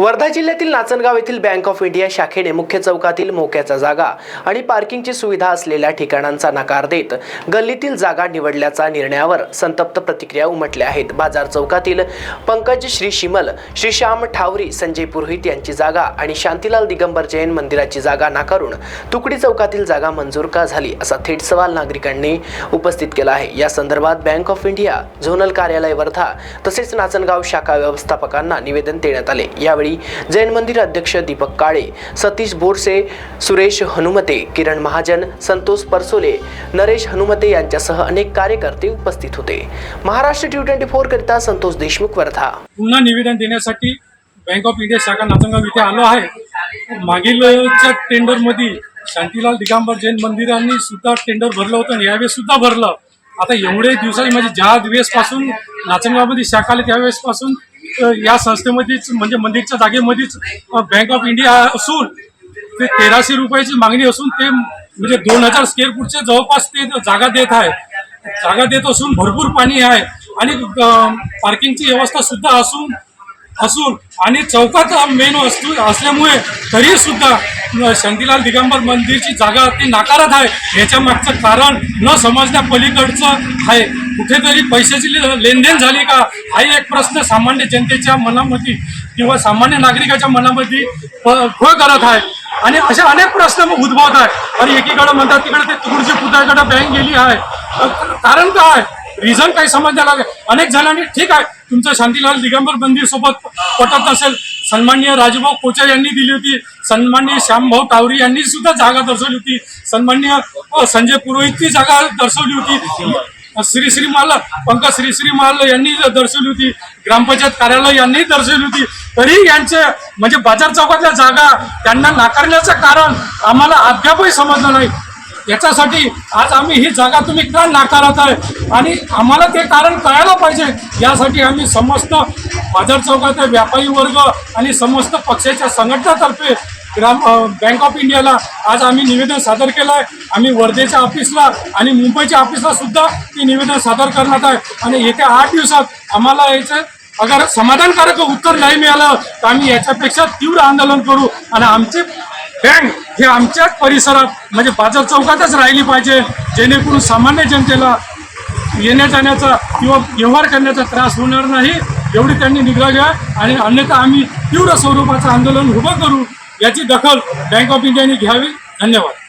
वर्धा जिल्ह्यातील नाचनगाव येथील bank of India शाखेने मुख्य चौकातील मोक्याचा जागा आणि पार्किंगची सुविधा असलेल्या ठिकाणांचा नकार देत गल्लीतील जागा निवडल्याचा निर्णयावर संतप्त प्रतिक्रिया उमटल्या आहेत. बाजार चौकातील पंकज श्री शिमल श्री श्याम ठावरी संजय पुरोहित यांची जागा आणि शांतीलाल दिगंबर जैन मंदिराची जागा नाकारून तुकडी चौकातील जागा मंजूर का झाली असा थेट सवाल नागरिकांनी उपस्थित केला आहे. या संदर्भात बँक ऑफ इंडिया झोनल कार्यालय वर्धा तसेच नाचनगाव शाखा व्यवस्थापकांना निवेदन देण्यात आले. यावेळी जैन मंदिर अध्यक्ष दीपक काळे सतीश बोरसे सुरेश हनुमते किरण महाजन संतोष परसोले नरेश हनुमते यांच्यासह अनेक कार्यकर्ते उपस्थित होते. महाराष्ट्र टी ट्वेंटी फोर करिता संतोष देशमुख वर्धा. पुन्हा निवेदन देण्यासाठी बँक ऑफ इंडिया शाखा नाचनगाव इथे आलो आहे. मागीलच्या टेंडरमध्ये शांतीलाल दिगंबर जैन मंदिरांनी सुद्धा टेंडर भरलं होतं आणि यावेळेस सुद्धा भरलं. आता एवढे दिवसाची म्हणजे ज्या दिवसपासून नाचनगावमध्ये शाखा आली त्यावेळेसपासून या संस्थेमध्येच म्हणजे मंदिरच्या जागेमध्येच बँक ऑफ इंडिया असून ते तेराशे रुपयाची मागणी असून ते म्हणजे दोन हजार स्क्वेअर फूटच्या जवळपास ते जागा देत आहे. जागा देत असून भरपूर पाणी आहे आणि पार्किंगची व्यवस्था सुद्धा असून असून आणि चौकात मेन वस्तू असल्यामुळे तरी सुद्धा शांतीलाल दिगंबर मंदिरची जागा ती नाकारत आहे. याच्या मागचं कारण न समजण्या पलीकडचं आहे. कुठेतरी पैशाची ले- लेनदेन झाली का? हाही एक प्रश्न सामान्य जनतेच्या मनामध्ये किंवा सामान्य नागरिकाच्या मनामध्ये प- करत आहे. आणि असे अनेक प्रश्न मग उद्भवत आहे. आणि एकीकडे म्हणतात तिकडे ते तुकडची पुतळ्याकडे बँक गेली आहे. कारण काय? रिझन काही समजण्या लागेल. अनेक जणांनी ठीक आहे तुमचं शांतीलाल दिगंबर मंदिर सोबत पटत नसेल सन्माननीय राजभाऊ कोचा यांनी दिली होती. सन्माननीय श्यामभाऊ तावरी यांनी सुद्धा जागा दर्शवली होती. सन्माननीय संजय पुरोहितची जागा दर्शवली होती. श्री श्री माल पंकज श्री श्री माल यांनी दर्शवली होती. ग्रामपंचायत कार्यालय यांनी दर्शवली होती. तरी यांचे म्हणजे बाजार चौकातल्या जागा त्यांना नाकारण्याचं कारण आम्हाला अद्यापही समजलं नाही. याच्यासाठी आज आम्ही ही जागा तुम्ही का नाकारत आहे? आणि आम्हाला ते कारण कळायला पाहिजे. यासाठी आम्ही समस्त बाजार चौकातील व्यापारी वर्ग आणि समस्त पक्षाच्या संघटनातर्फे ग्राम बँक ऑफ इंडियाला आज आम्ही निवेदन सादर केलं आहे. आम्ही वर्धेच्या ऑफिसला आणि मुंबईच्या ऑफिसला सुद्धा ते निवेदन सादर करण्यात आहे. आणि येत्या आठ दिवसात आम्हाला याचं अगर समाधानकारक उत्तर नाही मिळालं तर आम्ही याच्यापेक्षा तीव्र आंदोलन करू. आणि आमचे बँक हे आमच्याच परिसरात म्हणजे बाजार चौकातच राहिली पाहिजे. जेणेकरून सामान्य जनतेला येण्या जाण्याचा किंवा व्यवहार करण्याचा त्रास होणार नाही. एवढी त्यांनी निघा घ्या आणि अन्यथा आम्ही तीव्र स्वरूपाचं आंदोलन उभं करू. याची दखल बँक ऑफ इंडियाने घ्यावी. धन्यवाद.